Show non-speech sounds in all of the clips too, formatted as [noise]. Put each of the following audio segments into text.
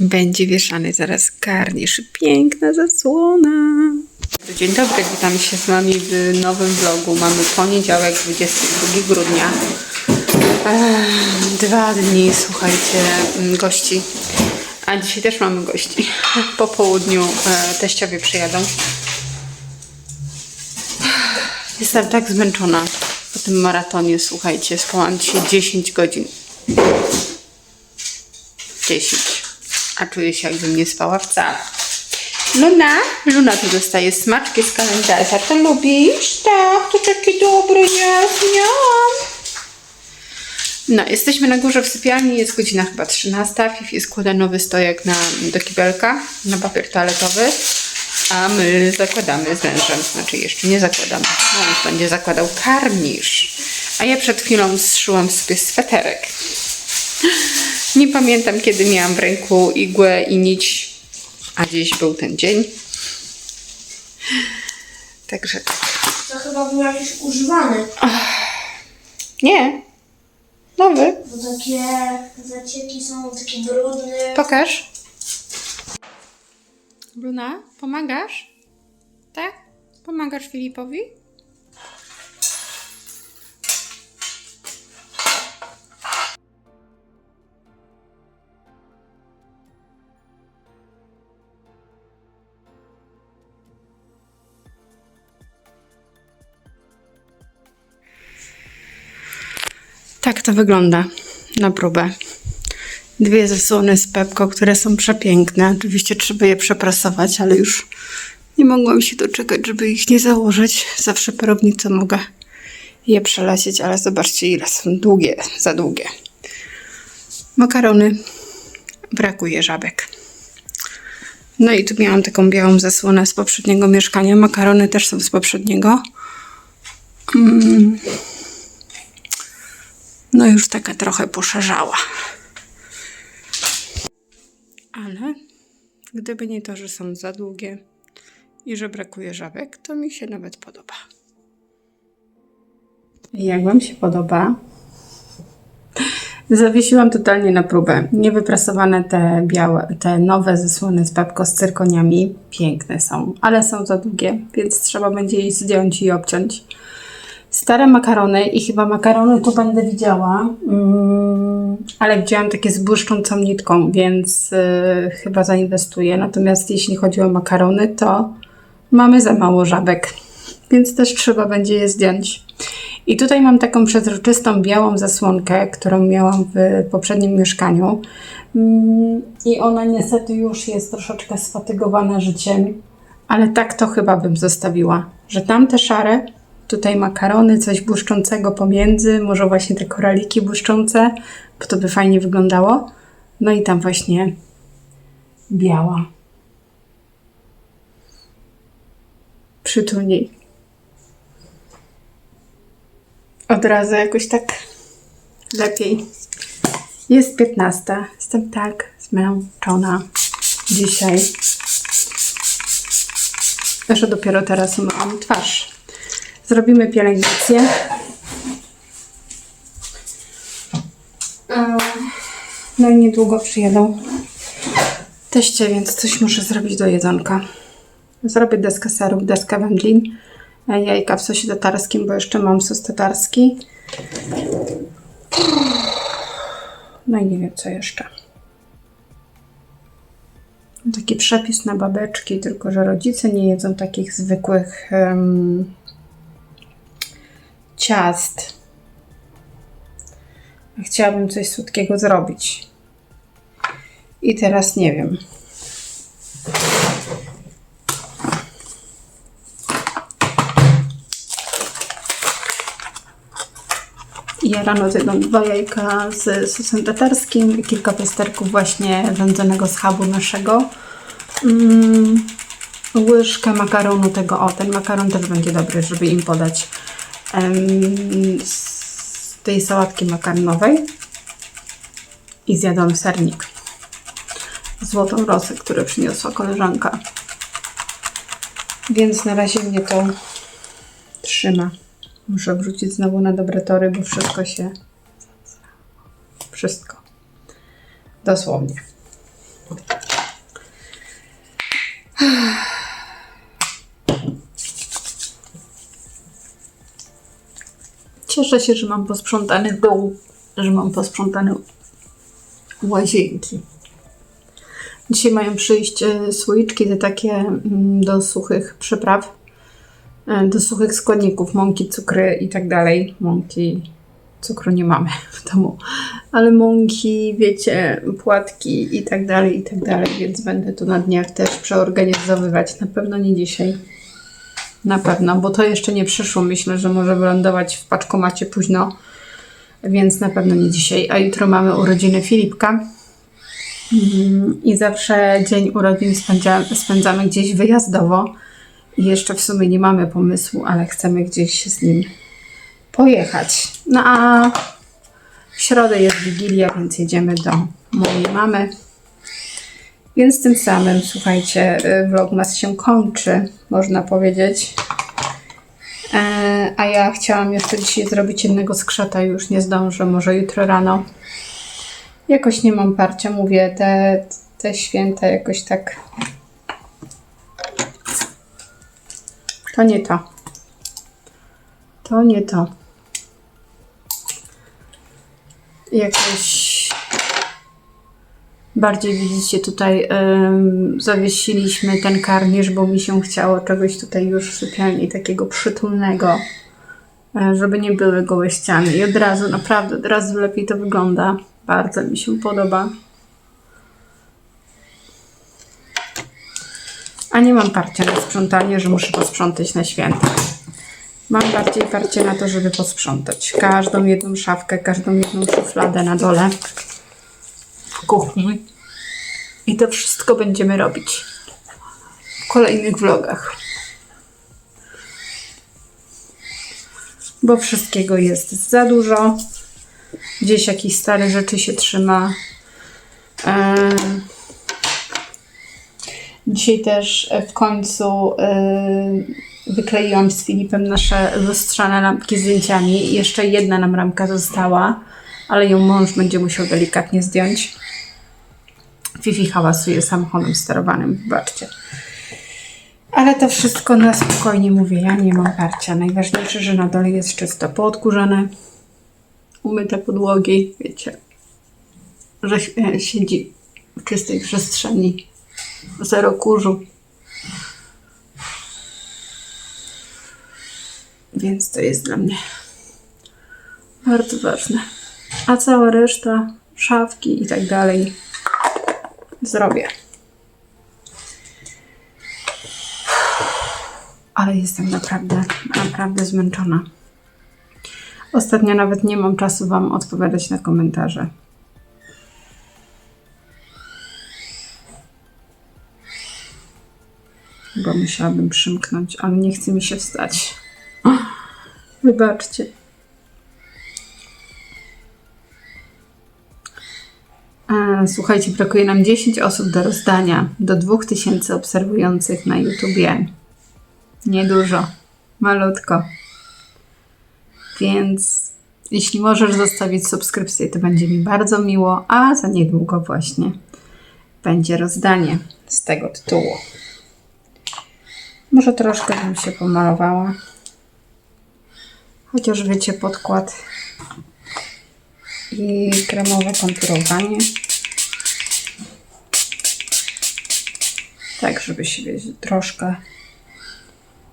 Będzie wieszany zaraz karnisz. Piękna zasłona. Dzień dobry, witam się z Wami w nowym vlogu. Mamy poniedziałek, 22 grudnia. Ech, dwa dni, słuchajcie, mm, gości. A dzisiaj też mamy gości. Po południu e, teściowie przyjadą. Jestem tak zmęczona po tym maratonie, słuchajcie. Spałam dzisiaj 10 godzin. 10. A czuję się, jakbym nie spała wcale. Luna? Luna tu dostaje smaczki z kalendarza. To lubisz? Tak, to taki dobry jest. Miam. No, jesteśmy na górze w sypialni, jest godzina chyba 13. Fifi składa nowy stojak na, do kibelka, na papier toaletowy, a my zakładamy z mężem, znaczy jeszcze nie zakładamy. Mąż będzie zakładał karnisz. A ja przed chwilą zszyłam sobie sweterek. Nie pamiętam, kiedy miałam w ręku igłę i nić, a dziś był ten dzień. Także tak. To chyba był jakiś używany, Nie. Nowy. bo takie zacieki są takie brudne. Pokaż. Luna, pomagasz? Tak? Pomagasz Filipowi? Tak to wygląda na próbę. Dwie zasłony z Pepko, które są przepiękne. Oczywiście trzeba je przeprasować, ale już nie mogłam się doczekać, żeby ich nie założyć. Zawsze perownicą mogę je przelecieć, ale zobaczcie ile są długie, za długie. Makarony. Brakuje żabek. No i tu miałam taką białą zasłonę z poprzedniego mieszkania. Makarony też są z poprzedniego. Mm. No już taka trochę poszerzała. Ale gdyby nie to, że są za długie i że brakuje żabek, to mi się nawet podoba. Jak Wam się podoba? Zawiesiłam totalnie na próbę. Niewyprasowane te białe, te nowe zasłony z babko z cyrkoniami. Piękne są, ale są za długie, więc trzeba będzie je zdjąć i obciąć. Stare makarony i chyba makarony tu będę widziała, mm, ale widziałam takie z błyszczącą nitką, więc y, chyba zainwestuję. Natomiast jeśli chodzi o makarony, to mamy za mało żabek, [laughs] więc też trzeba będzie je zdjąć. I tutaj mam taką przezroczystą białą zasłonkę, którą miałam w poprzednim mieszkaniu. Mm, I ona niestety już jest troszeczkę sfatygowana życiem, ale tak to chyba bym zostawiła, że tamte szare Tutaj makarony, coś błyszczącego pomiędzy, może właśnie te koraliki błyszczące, bo to by fajnie wyglądało. No i tam właśnie biała. Przytulniej. Od razu jakoś tak lepiej. Jest 15. Jestem tak zmęczona dzisiaj, że dopiero teraz umyłam twarz. Zrobimy pielęgnację. No i niedługo przyjadą teście, więc coś muszę zrobić do jedzonka. Zrobię deskę serów, deskę wędlin, e, jajka w sosie tatarskim, bo jeszcze mam sos tatarski. No i nie wiem co jeszcze. Taki przepis na babeczki, tylko że rodzice nie jedzą takich zwykłych em, ciast. Chciałabym coś słodkiego zrobić. I teraz nie wiem. Ja rano zjadłam dwa jajka z sosem tatarskim i kilka plasterków właśnie wędzonego schabu naszego. Mm, łyżkę makaronu tego, o ten makaron też będzie dobry, żeby im podać z tej sałatki makaronowej i zjadłam sernik. Złotą rosę, które przyniosła koleżanka. Więc na razie mnie to trzyma. Muszę wrzucić znowu na dobre tory, bo wszystko się. Wszystko. Dosłownie. Cieszę się, że mam posprzątany dół, że mam posprzątane łazienki. Dzisiaj mają przyjść e, słoiczki, te takie mm, do suchych przypraw, e, do suchych składników, mąki, cukry i tak dalej. Mąki, cukru nie mamy [laughs] w domu, ale mąki, wiecie, płatki i tak dalej, i tak dalej, więc będę tu na dniach też przeorganizowywać. Na pewno nie dzisiaj. Na pewno, bo to jeszcze nie przyszło. Myślę, że może wylądować w paczkomacie późno, więc na pewno nie dzisiaj. A jutro mamy urodziny Filipka. Mm, I zawsze dzień urodzin spędza, spędzamy gdzieś wyjazdowo. I jeszcze w sumie nie mamy pomysłu, ale chcemy gdzieś z nim pojechać. No a w środę jest Wigilia, więc jedziemy do mojej mamy. Więc tym samym, słuchajcie, y, vlogmas się kończy, można powiedzieć. E, a ja chciałam jeszcze dzisiaj zrobić jednego skrzata, już nie zdążę, może jutro rano. Jakoś nie mam parcia, mówię, te, te święta jakoś tak. To nie to. To nie to. Jakoś bardziej widzicie tutaj ym, zawiesiliśmy ten karnisz, bo mi się chciało czegoś tutaj już w sypialni takiego przytulnego, e, żeby nie były gołe ściany. I od razu, naprawdę, od razu lepiej to wygląda. Bardzo mi się podoba. A nie mam parcia na sprzątanie, że muszę posprzątać na święta. Mam bardziej parcie na to, żeby posprzątać każdą jedną szafkę, każdą jedną szufladę na dole w kuchni. I to wszystko będziemy robić w kolejnych vlogach. Bo wszystkiego jest za dużo. Gdzieś jakieś stare rzeczy się trzyma. Eee, Dzisiaj też e, w końcu e, wykleiłam z Filipem nasze lustrzane lampki z zdjęciami. Jeszcze jedna nam ramka została, ale ją mąż będzie musiał delikatnie zdjąć. Fifi hałasuje samochodem sterowanym, wybaczcie. Ale to wszystko na spokojnie mówię, ja nie mam parcia. Najważniejsze, że na dole jest czysto poodkurzone, umyte podłogi, wiecie, że e, siedzi w czystej przestrzeni, zero kurzu. Więc to jest dla mnie bardzo ważne. A cała reszta, szafki i tak dalej, zrobię. Ale jestem naprawdę, naprawdę zmęczona. Ostatnio nawet nie mam czasu Wam odpowiadać na komentarze. Bo musiałabym przymknąć, ale nie chce mi się wstać. Wybaczcie. Słuchajcie, brakuje nam 10 osób do rozdania, do 2000 obserwujących na YouTubie. Niedużo, malutko. Więc jeśli możesz zostawić subskrypcję, to będzie mi bardzo miło, a za niedługo właśnie będzie rozdanie z tego tytułu. Może troszkę bym się pomalowała. Chociaż wiecie, podkład i kremowe konturowanie. Tak, żeby się troszkę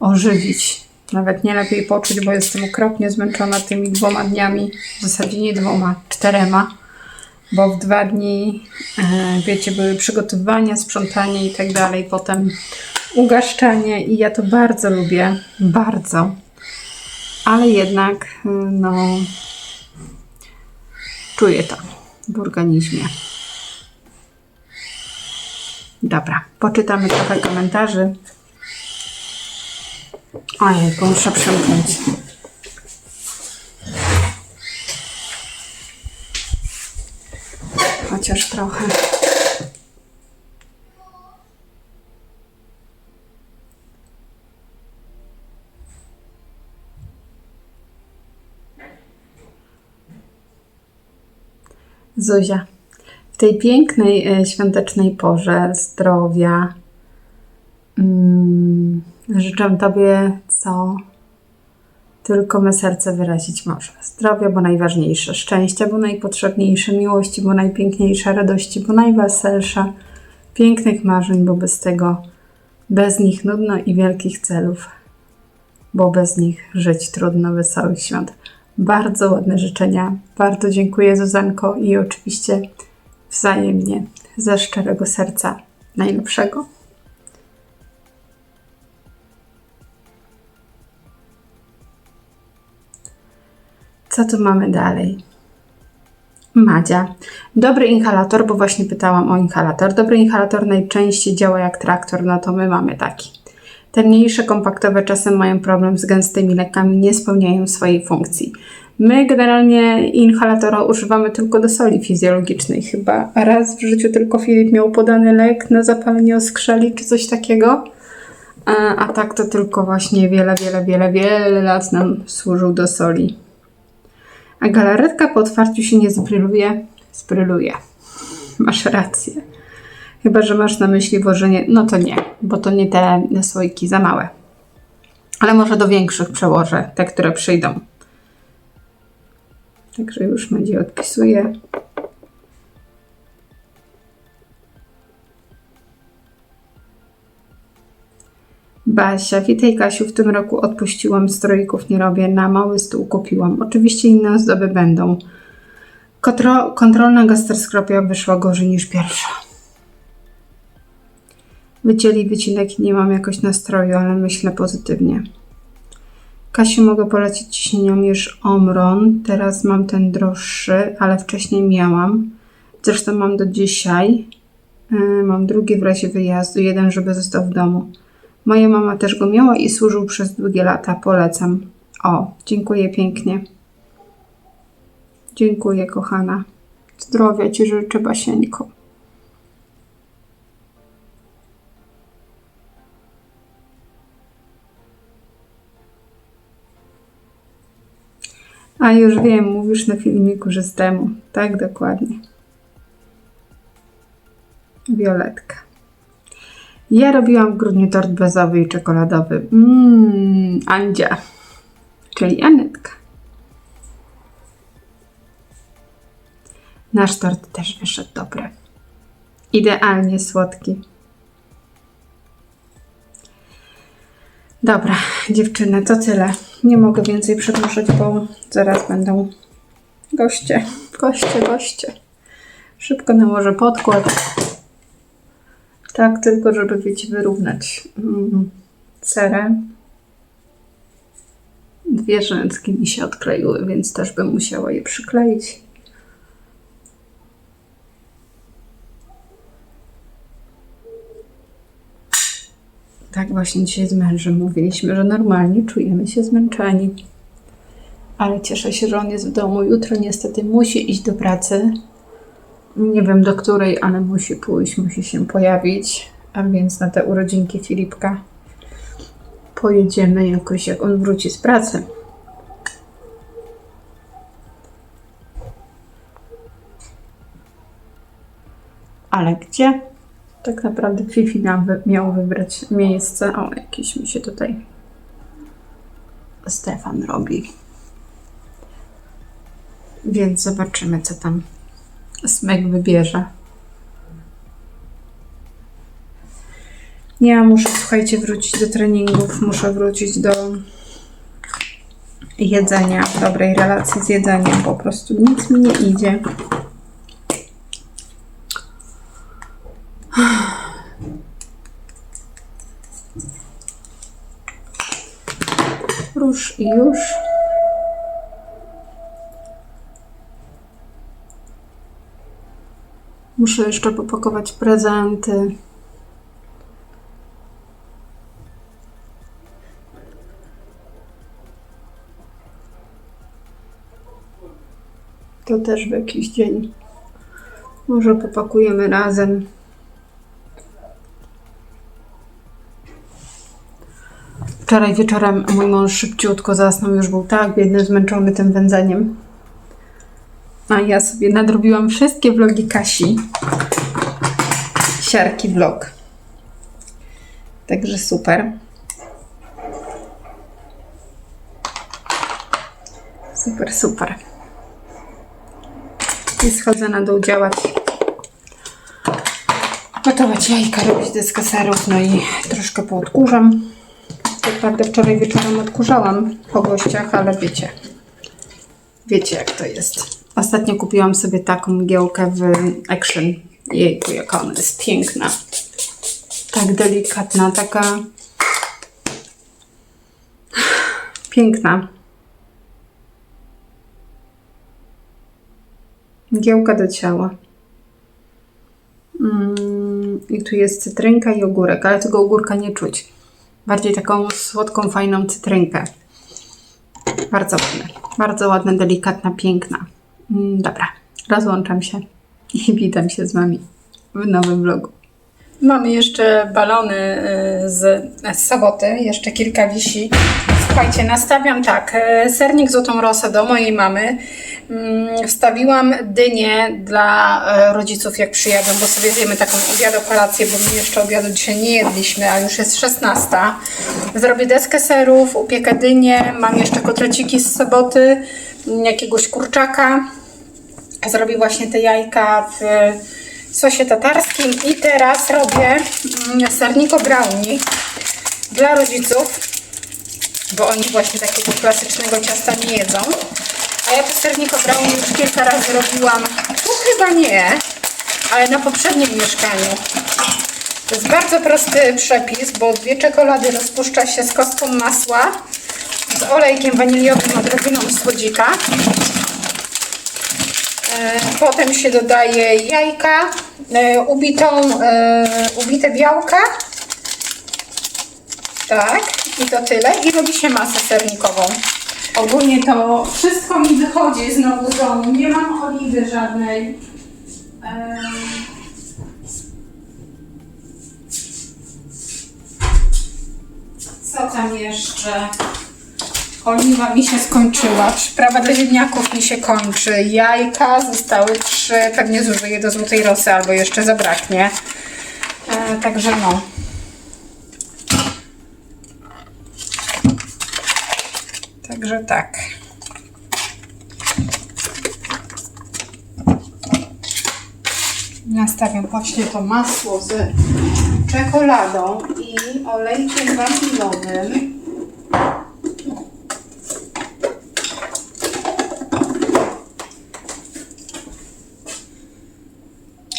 ożywić. Nawet nie lepiej poczuć, bo jestem okropnie zmęczona tymi dwoma dniami. W zasadzie nie dwoma, czterema. Bo w dwa dni, e, wiecie, były przygotowania, sprzątanie i tak dalej. Potem ugaszczanie i ja to bardzo lubię. Bardzo. Ale jednak, y, no, czuję to w organizmie. Dobra, poczytamy trochę komentarzy. Ojej, muszę przemknąć. Chociaż trochę. Zuzia, w tej pięknej e, świątecznej porze zdrowia, Mm, życzę Tobie, co tylko me serce wyrazić może. Zdrowia, bo najważniejsze, szczęścia, bo najpotrzebniejsze, miłości, bo najpiękniejsza, radości, bo najweselsza, pięknych marzeń, bo bez tego, bez nich nudno i wielkich celów, bo bez nich żyć trudno, wesołych świąt. Bardzo ładne życzenia. Bardzo dziękuję Zuzanko i oczywiście wzajemnie ze szczerego serca najlepszego. Co tu mamy dalej? Madzia. Dobry inhalator, bo właśnie pytałam o inhalator. Dobry inhalator najczęściej działa jak traktor, no to my mamy taki. Te mniejsze, kompaktowe czasem mają problem z gęstymi lekami, nie spełniają swojej funkcji. My generalnie inhalatora używamy tylko do soli fizjologicznej chyba. Raz w życiu tylko Filip miał podany lek na zapalenie oskrzeli czy coś takiego. A, a tak to tylko właśnie wiele, wiele, wiele, wiele lat nam służył do soli. A galaretka po otwarciu się nie zbryluje? Zbryluje. Masz rację. Chyba, że masz na myśli włożenie. No to nie, bo to nie te słoiki za małe. Ale może do większych przełożę, te, które przyjdą. Także już będzie odpisuję. Basia, witaj Kasiu, w tym roku odpuściłam stroików, nie robię, na mały stół kupiłam. Oczywiście inne ozdoby będą. Kontro, kontrolna gastroskopia wyszła gorzej niż pierwsza. Wycięli wycinek nie mam jakoś nastroju, ale myślę pozytywnie. Kasiu, mogę polecić ciśnieniomierz Omron. Teraz mam ten droższy, ale wcześniej miałam. Zresztą mam do dzisiaj. Yy, mam drugi w razie wyjazdu, jeden, żeby został w domu. Moja mama też go miała i służył przez długie lata. Polecam. O, dziękuję pięknie. Dziękuję, kochana. Zdrowia Ci życzę, Basieńko. A już wiem, mówisz na filmiku, że z temu. Tak, dokładnie. Violetka. Ja robiłam w grudniu tort bezowy i czekoladowy. Mmm, Andzia. Czyli Anetka. Nasz tort też wyszedł dobry. Idealnie słodki. Dobra, dziewczyny, to tyle. Nie mogę więcej przedłużać, bo zaraz będą goście. Goście, goście. Szybko nałożę podkład. Tak, tylko żeby, wiecie, wyrównać mm, cerę. Dwie rzędki mi się odkleiły, więc też bym musiała je przykleić. Tak właśnie dzisiaj z mężem mówiliśmy, że normalnie czujemy się zmęczeni. Ale cieszę się, że on jest w domu. Jutro niestety musi iść do pracy. Nie wiem do której, ale musi pójść, musi się pojawić. A więc na te urodzinki Filipka pojedziemy jakoś, jak on wróci z pracy. Ale gdzie? Tak naprawdę Fifi nam wy- miał wybrać miejsce. O, jakiś mi się tutaj Stefan robi. Więc zobaczymy, co tam Smek wybierze. Ja muszę, słuchajcie, wrócić do treningów, muszę wrócić do jedzenia, dobrej relacji z jedzeniem. Po prostu nic mi nie idzie. Rusz i już. Muszę jeszcze popakować prezenty. To też w jakiś dzień. Może popakujemy razem. Wczoraj wieczorem mój mąż szybciutko zasnął, już był tak biedny, zmęczony tym wędzeniem. A ja sobie nadrobiłam wszystkie vlogi Kasi. Siarki vlog. Także super. Super, super. I schodzę na dół działać. Gotować jajka, robić deskę serów, no i troszkę poodkurzam. Tak naprawdę wczoraj wieczorem odkurzałam po gościach, ale wiecie. Wiecie jak to jest. Ostatnio kupiłam sobie taką mgiełkę w Action. Jejku, jaka ona jest piękna. Tak delikatna, taka piękna. Mgiełka do ciała. Mm, I tu jest cytrynka i ogórek, ale tego ogórka nie czuć. Bardziej taką słodką, fajną cytrynkę. Bardzo ładne. Bardzo ładna, delikatna, piękna. Mm, dobra, rozłączam się i [laughs] witam się z Wami w nowym vlogu. Mamy jeszcze balony y, z, z soboty, jeszcze kilka wisi. Słuchajcie, nastawiam tak, y, sernik złotą rosę do mojej mamy. Mm, Wstawiłam dynię dla y, rodziców, jak przyjadą, bo sobie zjemy taką obiadu kolację, bo my jeszcze obiadu dzisiaj nie jedliśmy, a już jest 16. Zrobię deskę serów, upiekę dynię, mam jeszcze kotleciki z soboty, mm, jakiegoś kurczaka. Zrobię właśnie te jajka w sosie tatarskim i teraz robię mm, serniko brownie dla rodziców, bo oni właśnie takiego klasycznego ciasta nie jedzą. A ja to serniko brownie już kilka razy robiłam, tu chyba nie, ale na poprzednim mieszkaniu. To jest bardzo prosty przepis, bo dwie czekolady rozpuszcza się z kostką masła, z olejkiem waniliowym, odrobiną słodzika. E, Potem się dodaje jajka, e, ubitą, e, ubite białka. Tak, i to tyle. I robi się masę sernikową. Ogólnie to wszystko mi wychodzi znowu z domu. Nie mam oliwy żadnej. Co tam jeszcze? Oliwa mi się skończyła, przyprawa dla ziemniaków mi się kończy, jajka zostały trzy, pewnie zużyję do złotej rosy albo jeszcze zabraknie. E, także no. Także tak. Nastawiam właśnie to masło z czekoladą i olejkiem wanilowym.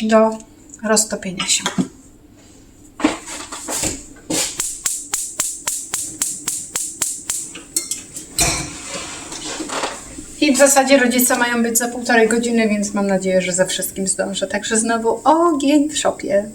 do roztopienia się. W zasadzie rodzice mają być za półtorej godziny, więc mam nadzieję, że ze wszystkim zdążę. Także znowu ogień w szopie.